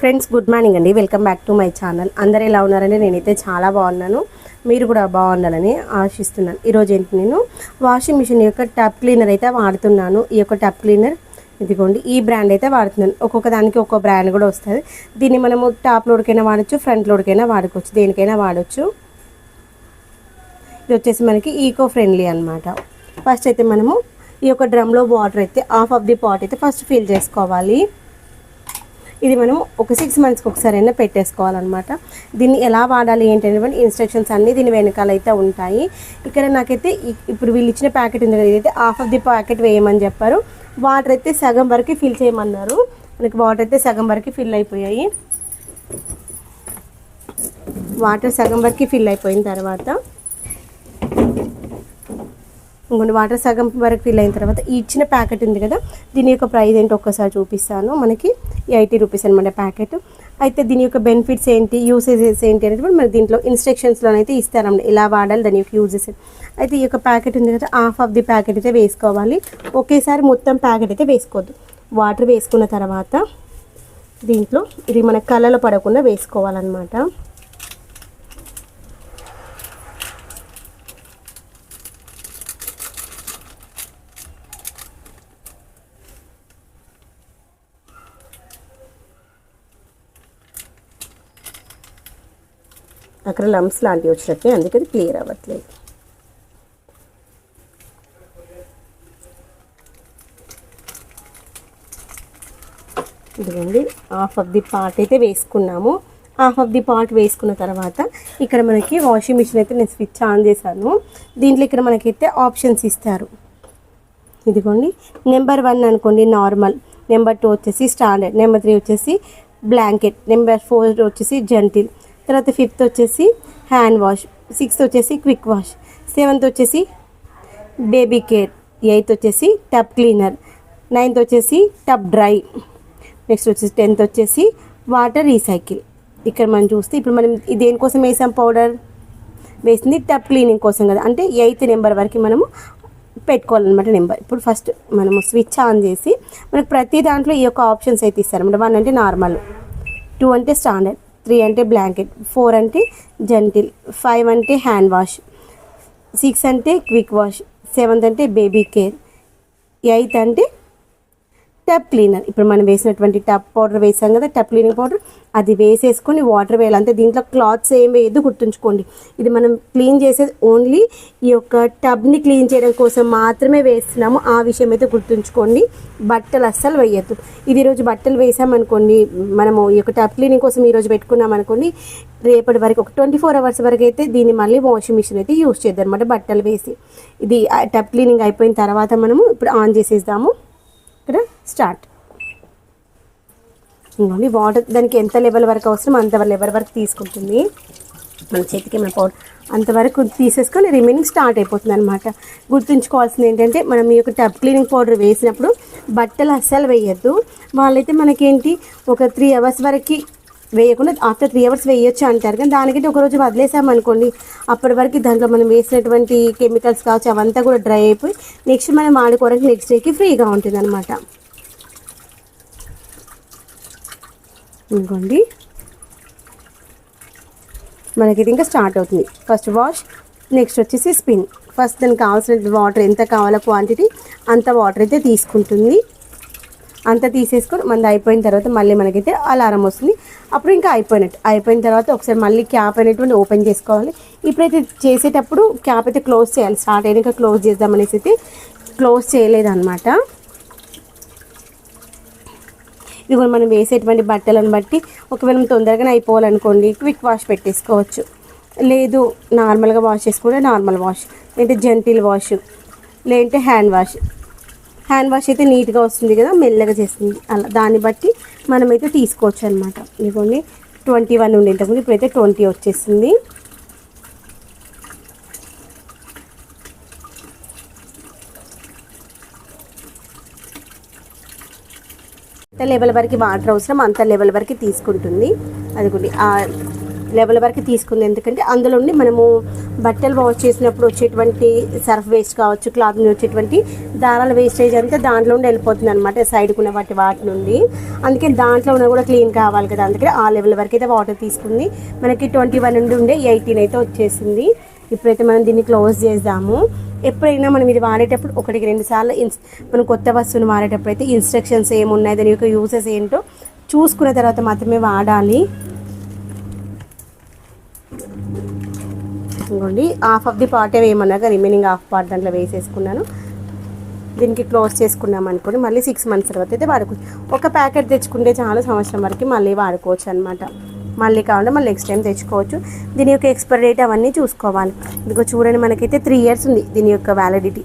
Friends good morning అండి. Welcome back to my channel. అందరు ఎలా ఉన్నారని నేనైతే చాలా బాగున్నాను. మీరు కూడా బాగుండాలని ఆశిస్తున్నాను. ఈరోజు ఏంటి నేను? వాషింగ్ మిషన్ యొక్క టప్ క్లీనర్ అయితే వాడుతున్నాను. ఈ యొక్క టప్ క్లీనర్ ఇదిగోండి ఈ బ్రాండ్ అయితే వాడుతున్నాను. ఒక్కొక్క దానికి ఒక్కొక్క బ్రాండ్ కూడా వస్తుంది. దీన్ని మనము టాప్ లోడ్కైనా వాడచ్చు ఫ్రంట్ లోడ్కైనా వాడుకోవచ్చు. దేనికైనా వాడచ్చు. ఇది వచ్చేసి మనకి ఈకో ఫ్రెండ్లీ అనమాట ఫస్ట్ అయితే మనము ఈ యొక్క డ్రమ్లో వాటర్ అయితే హాఫ్ ఆఫ్ ది పాట్ అయితే ఫస్ట్ ఫిల్ చేసుకోవాలి. ఇది మనం ఒక సిక్స్ మంత్స్కి ఒకసారి పెట్టేసుకోవాలన్నమాట. దీన్ని ఎలా వాడాలి ఏంటనేటువంటి ఇన్స్ట్రక్షన్స్ అన్నీ దీని వెనకాల అయితే ఉంటాయి. ఇక్కడ నాకైతే ఇప్పుడు వీళ్ళు ఇచ్చిన ప్యాకెట్ ఉంది కదా ఇదైతే హాఫ్ ఆఫ్ ది ప్యాకెట్ వేయమని చెప్పారు. వాటర్ అయితే సగం వరకు ఫిల్ చేయమన్నారు. మనకి వాటర్ అయితే సగం వరకు ఫిల్ అయిపోయాయి. వాటర్ సగం వరకు ఫిల్ అయిపోయిన తర్వాత ఇంకొన్ని వాటర్ సగం వరకు ఫిల్ అయిన తర్వాత ఈ ఇచ్చిన ప్యాకెట్ ఉంది కదా దీని యొక్క ప్రైస్ ఏంటో ఒక్కసారి చూపిస్తాను. మనకి ఎయిటీ రూపీస్ అనమాట ప్యాకెట్. అయితే దీని యొక్క బెనిఫిట్స్ ఏంటి యూసేజెస్ ఏంటి అనేది కూడా దీంట్లో ఇన్స్ట్రక్షన్స్లో అయితే ఇస్తారన్నమాట ఎలా వాడాలి దాని యొక్క యూజెస్ అయితే ఈ యొక్క ప్యాకెట్ ఉంది కదా హాఫ్ ఆఫ్ ది ప్యాకెట్ అయితే వేసుకోవాలి. ఒకేసారి మొత్తం ప్యాకెట్ అయితే వేసుకోవద్దు. వాటర్ వేసుకున్న తర్వాత దీంట్లో ఇది మన కళ్ళలో పడకుండా వేసుకోవాలన్నమాట. అక్కడ లంప్స్ లాంటివి వచ్చినట్టే అందుకే అది క్లియర్ అవ్వట్లేదు. ఇదిగోండి హాఫ్ ఆఫ్ ది పార్ట్ అయితే వేసుకున్నాము. హాఫ్ ఆఫ్ ది పార్ట్ వేసుకున్న తర్వాత ఇక్కడ మనకి వాషింగ్ మిషన్ అయితే నేను స్విచ్ ఆన్ చేశాను. దీంట్లో ఇక్కడ మనకైతే ఆప్షన్స్ ఇస్తారు. ఇదిగోండి నెంబర్ వన్ అనుకోండి నార్మల్ నెంబర్ టూ వచ్చేసి స్టాండర్డ్ నెంబర్ త్రీ వచ్చేసి బ్లాంకెట్ నెంబర్ ఫోర్ వచ్చేసి జంటిల్ తర్వాత ఫిఫ్త్ వచ్చేసి హ్యాండ్ వాష్ సిక్స్త్ వచ్చేసి క్విక్ వాష్ సెవెంత్ వచ్చేసి బేబీ కేర్ ఎయిత్ వచ్చేసి టబ్ క్లీనర్ నైన్త్ వచ్చేసి టబ్ డ్రై నెక్స్ట్ వచ్చేసి టెన్త్ వచ్చేసి వాటర్ రీసైకిల్. ఇక్కడ మనం చూస్తే ఇప్పుడు మనం దేనికోసం వేసాం పౌడర్? వేసింది టబ్ క్లీనింగ్ కోసం కదా. అంటే ఎయిత్ నెంబర్ వరకు మనము పెట్టుకోవాలన్నమాట నెంబర్. ఇప్పుడు ఫస్ట్ మనము స్విచ్ ఆన్ చేసి మనకు ప్రతి దాంట్లో ఈ యొక్క ఆప్షన్స్ అయితే ఇస్తారన్నమాట. వన్ అంటే నార్మల్ టూ అంటే స్టాండర్డ్. త్రీ అంటే బ్లాంకెట్ ఫోర్ అంటే జెంటిల్ ఫైవ్ అంటే హ్యాండ్ వాష్ సిక్స్ అంటే క్విక్ వాష్ సెవెంత్ అంటే బేబీ కేర్ ఎయిత్ అంటే టబ్ క్లీనర్ ఇప్పుడు మనం వేసినటువంటి టబ్ పౌడర్ వేసాం కదా టబ్ క్లీనింగ్ పౌడర్ అది వేసేసుకొని వాటర్ వేయాలి అంతే దీంట్లో క్లాత్స్ ఏం వేయద్దు గుర్తుంచుకోండి. ఇది మనం క్లీన్ చేసేది ఓన్లీ ఈ యొక్క టబ్ని క్లీన్ చేయడం కోసం మాత్రమే వేస్తున్నాము. ఆ విషయం అయితే గుర్తుంచుకోండి. బట్టలు అస్సలు వేయద్దు. ఇది ఈరోజు బట్టలు వేసామనుకోండి మనము ఈ యొక్క టబ్ క్లీనింగ్ కోసం ఈరోజు పెట్టుకున్నాం అనుకోండి రేపటి వరకు ఒక ట్వంటీ ఫోర్ అవర్స్ వరకు అయితే దీన్ని మళ్ళీ వాషింగ్ మిషన్ అయితే యూస్ చేద్దాం అనమాట బట్టలు వేసి. ఇది టబ్ క్లీనింగ్ అయిపోయిన తర్వాత మనము ఇప్పుడు ఆన్ చేసేద్దాము. ఇక్కడ స్టార్ట్. ఇంకోండి వాటర్ దానికి ఎంత లెవెల్ వరకు అవసరం అంత లెవెల్ వరకు తీసుకుంటుంది. మన చేతికి మన పౌడర్ అంతవరకు తీసేసుకొని రిమైనింగ్ స్టార్ట్ అయిపోతుంది అనమాట గుర్తుంచుకోవాల్సింది ఏంటంటే మనం ఈ యొక్క టబ్ క్లీనింగ్ పౌడర్ వేసినప్పుడు బట్టలు అస్సలు వేయద్దు. వాళ్ళైతే మనకేంటి ఒక త్రీ అవర్స్ వరకు వేయకుండా ఆఫ్టర్ త్రీ అవర్స్ వేయొచ్చు అంటారు. కానీ దానికంటే ఒకరోజు వదిలేసామనుకోండి అప్పటి వరకు దాంట్లో మనం వేసినటువంటి కెమికల్స్ కావచ్చు అవంతా కూడా డ్రై అయిపోయి నెక్స్ట్ మనం వాడుకోవడానికి నెక్స్ట్ డేకి ఫ్రీగా ఉంటుంది అనమాట ఇంకోండి మనకి ఇది ఇంకా స్టార్ట్ అవుతుంది. ఫస్ట్ వాష్ నెక్స్ట్ వచ్చేసి స్పిన్ ఫస్ట్ దానికి కావాల్సిన వాటర్ ఎంత కావాలో క్వాంటిటీ అంత వాటర్ అయితే తీసుకుంటుంది. అంత తీసేసుకొని మనది అయిపోయిన తర్వాత మళ్ళీ మనకైతే అలారం వస్తుంది. అప్పుడు ఇంకా అయిపోయినట్టు. అయిపోయిన తర్వాత ఒకసారి మళ్ళీ క్యాప్ అనేటువంటి ఓపెన్ చేసుకోవాలి. ఇప్పుడైతే చేసేటప్పుడు క్యాప్ అయితే క్లోజ్ చేయాలి. స్టార్ట్ అయినాక క్లోజ్ చేద్దామనేసి అయితే క్లోజ్ చేయలేదన్నమాట. ఇది కూడా మనం వేసేటువంటి బట్టలను బట్టి ఒకవేళ మనం తొందరగానే అయిపోవాలనుకోండి క్విక్ వాష్ పెట్టేసుకోవచ్చు. లేదు నార్మల్గా వాష్ చేసుకుంటే నార్మల్ వాష్. లేదంటే జెంటిల్ వాష్. లేదంటే హ్యాండ్ వాష్. హ్యాండ్ వాష్ అయితే నీట్గా వస్తుంది కదా మెల్లగా చేస్తుంది. అలా దాన్ని బట్టి మనమైతే తీసుకోవచ్చు అనమాట ఇదిగోండి ట్వంటీ వన్ ఉండే ఇంతకుముందు ఇప్పుడైతే ట్వంటీ వచ్చేసింది. లెవెల్ వరకు వాటర్ అవసరం అంత లెవెల్ వరకు తీసుకుంటుంది. అది కూడా లెవెల్ వరకు తీసుకుంది. ఎందుకంటే అందులో ఉండి మనము బట్టలు వాష్ చేసినప్పుడు వచ్చేటువంటి సర్ఫ్ వేస్ట్ కావచ్చు క్లాత్ నుండి వచ్చేటువంటి దారాల వేస్టేజ్ అంతా దాంట్లో ఉండి వెళ్ళిపోతుంది అనమాట సైడ్కి ఉన్న వాటి వాటి నుండి. అందుకే దాంట్లో ఉన్న కూడా క్లీన్ కావాలి కదా. అందుకే ఆ లెవెల్ వరకు అయితే వాటర్ తీసుకుంది. మనకి ట్వంటీ వన్ నుండి ఉండే ఎయిటీన్ అయితే వచ్చేసింది. ఇప్పుడైతే మనం దీన్ని క్లోజ్ చేద్దాము. ఎప్పుడైనా మనం ఇది వాడేటప్పుడు ఒకటికి రెండు సార్లు ఇన్స్ మనం కొత్త వస్తువుని వాడేటప్పుడు అయితే ఇన్స్ట్రక్షన్స్ ఏమున్నాయి దాని యొక్క యూసెస్ ఏంటో చూసుకున్న తర్వాత మాత్రమే వాడాలి. ఇంకోండి హాఫ్ ఆఫ్ ది పార్ట్ వేయమన్నాక రిమైనింగ్ హాఫ్ పార్ట్ దాంట్లో వేసేసుకున్నాను. దీనికి క్లోజ్ చేసుకున్నాం అనుకోండి. మళ్ళీ సిక్స్ మంత్స్ తర్వాత అయితే వాడుకోవచ్చు. ఒక ప్యాకెట్ తెచ్చుకుంటే చాలా సంవత్సరం వరకు మళ్ళీ వాడుకోవచ్చు అనమాట మళ్ళీ కావాలంటే మళ్ళీ నెక్స్ట్ టైం తెచ్చుకోవచ్చు. దీని యొక్క ఎక్స్పైరీ డేట్ అవన్నీ చూసుకోవాలి. ఇదిగో చూడండి మనకైతే త్రీ ఇయర్స్ ఉంది దీని యొక్క validity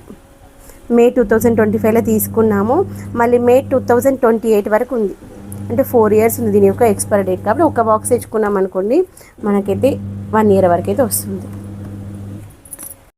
May two thousand twenty ఫైవ్లో తీసుకున్నాము. మళ్ళీ May two thousand twenty eight వరకు ఉంది. అంటే ఫోర్ ఇయర్స్ ఉంది దీని యొక్క ఎక్స్పైరీ డేట్ కాబట్టి ఒక బాక్స్ తెచ్చుకున్నాం అనుకోండి మనకైతే వన్ ఇయర్ వరకు అయితే వస్తుంది.